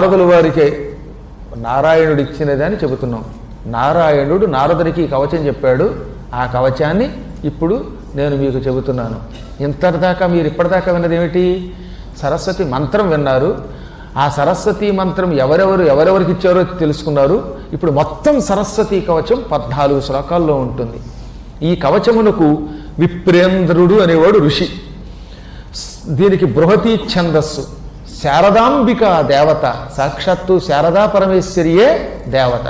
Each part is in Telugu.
నారదుల వారికే నారాయణుడు ఇచ్చినది అని చెబుతున్నాం. నారాయణుడు నారదుడికి కవచం చెప్పాడు. ఆ కవచాన్ని ఇప్పుడు నేను మీకు చెబుతున్నాను. ఇంతటిదాకా మీరు ఇప్పటిదాకా విన్నది ఏమిటి సరస్వతి మంత్రం విన్నారు. ఆ సరస్వతి మంత్రం ఎవరెవరు ఎవరెవరికి ఇచ్చారో తెలుసుకున్నారు. ఇప్పుడు మొత్తం సరస్వతి కవచం పద్నాలుగు శ్లోకాల్లో ఉంటుంది. ఈ కవచమునకు విప్రేంద్రుడు అనేవాడు ఋషి. దీనికి బృహతి ఛందస్సు. శారదాంబిక దేవత సాక్షాత్తు శారదా పరమేశ్వరియే దేవత.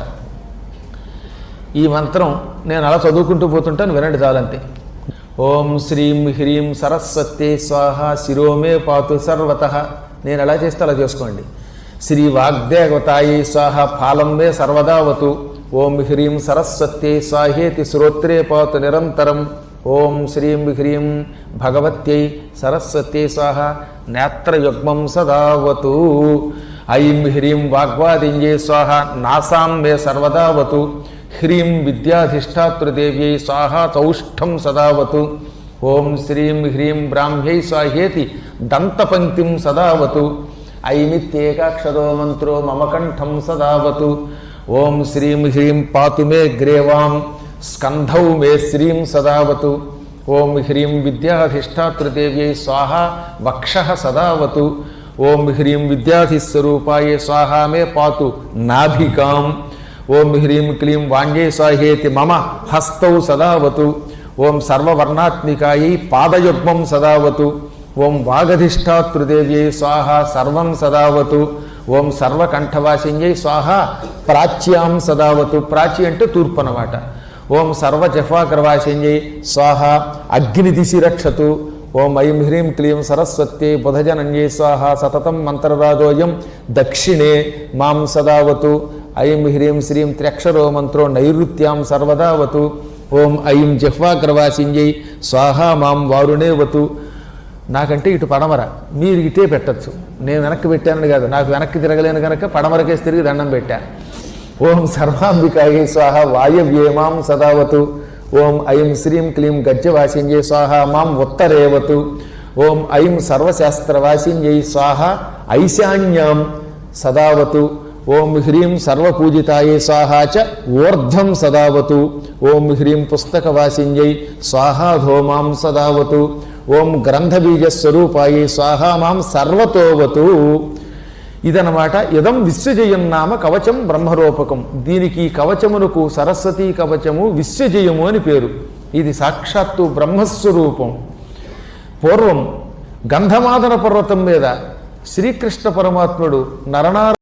ఈ మంత్రం నేను అలా చదువుకుంటూ పోతుంటాను వినండి చాలంతే. ఓం శ్రీం హ్రీం సరస్వతే స్వాహ శిరోమే పాతు సర్వత. నేను ఎలా చేస్తే అలా చేసుకోండి. శ్రీ వాగ్దేవతాయి స్వాహ ఫాలం మే సర్వదావతు ఓం హ్రీం సరస్వతే స్వాహేతి శ్రోత్రే పాతు నిరంతరం. ఓం శ్రీం హ్రీం భగవత్యై సరస్వతే స్వాహ. నేత్రయుగ్మం సదావతు. ఐం హ్రీం వాగ్వాదింజే స్వాహ. నాసాం మే సర్వదావతు. హ్రీం విద్యాధిష్టాతృదేవ్యై స్వాహ. చౌష్ఠం సదావతు. ఓం శ్రీం హ్రీం బ్రాహ్మ్యై స్వాహేతి దంతపంక్తిం సదావతు. ఐమిత్యేకాక్షదో మంత్రో మమ కంఠం సదావతు. ఓం శ్రీం హ్రీం పాతు మే గ్రేవాం. స్కంధౌ మే శ్రీం సదావతు. ఓం హ్రీం విద్యాధిష్టాతృదేవ్యై స్వాహ వక్ష సదావతు. ఓం హ్రీం విద్యాధిస్వరూపాయ స్వాహ మే పాతు నాభికాం. ఓం హ్రీం క్లీం వాంగే స్వాహేతి మమ హస్తౌ సదావతు. ఓం సర్వవర్ణాత్మికాయై పాదయుగ్మం సదావతు. ఓం వాగధిష్టాతృదేవ్యై స్వాహ సర్వం సదావతు. ఓం సర్వకంఠవాసిన్యై స్వాహ ప్రాచ్యాం సదావతు. ప్రాచి అంటే తూర్పు అన్నమాట. ఓం సర్వ సర్వజఫాగ్రవాసిన్యై స్వాహ అగ్నిదిశి రక్షతు. ఓం ఐం హ్రీం క్లీం సరస్వత్యై బుధజనంజై స్వాహ. సతతం మంత్రరాజోయం దక్షిణే మాం సదావతు. ఐం హ్రీం శ్రీం త్ర్యక్షరో మంత్రో నైరుత్యాం సర్వదావతు. ఓం ఐం జిహ్వాగ్రవాసింజై స్వాహ మాం వారుణేవతు. నాకంటే ఇటు పడమర. మీరు ఇటే పెట్టచ్చు. నేను వెనక్కి పెట్టానని కాదు. నాకు వెనక్కి తిరగలేను కనుక పడమరకేసి తిరిగి దండం పెట్టాను ఓం సర్వాంబికాయే స్వాహ వాయవ్యేమాం సదావతు. ఓం ఐం శ్రీం క్లీం గజ్జవాసింజై స్వాహ మాం ఉత్తరేవతు. ఓం ఐం సర్వశాస్త్రవాసింజై స్వాహ ఐశాన్యాం సదావతు. ఓం హ్రీం సర్వపూజితాయే స్వాహ చ ఊర్ధ్వం సదావతు. ఓం హ్రీం పుస్తకవాసింజై స్వాహాధో మాం సదావతు. ఓం గ్రంథబీజస్వరూపాయే స్వాహ మాం సర్వతోవతు. ఇదనమాట ఇదం విశ్వజయం నామ కవచం బ్రహ్మరూపకం. దీనికి కవచమునకు సరస్వతీ కవచము విశ్వజయము అని పేరు. ఇది సాక్షాత్తు బ్రహ్మస్వరూపం. పూర్వం గంధమాదన పర్వతం మీద శ్రీకృష్ణ పరమాత్ముడు నరనార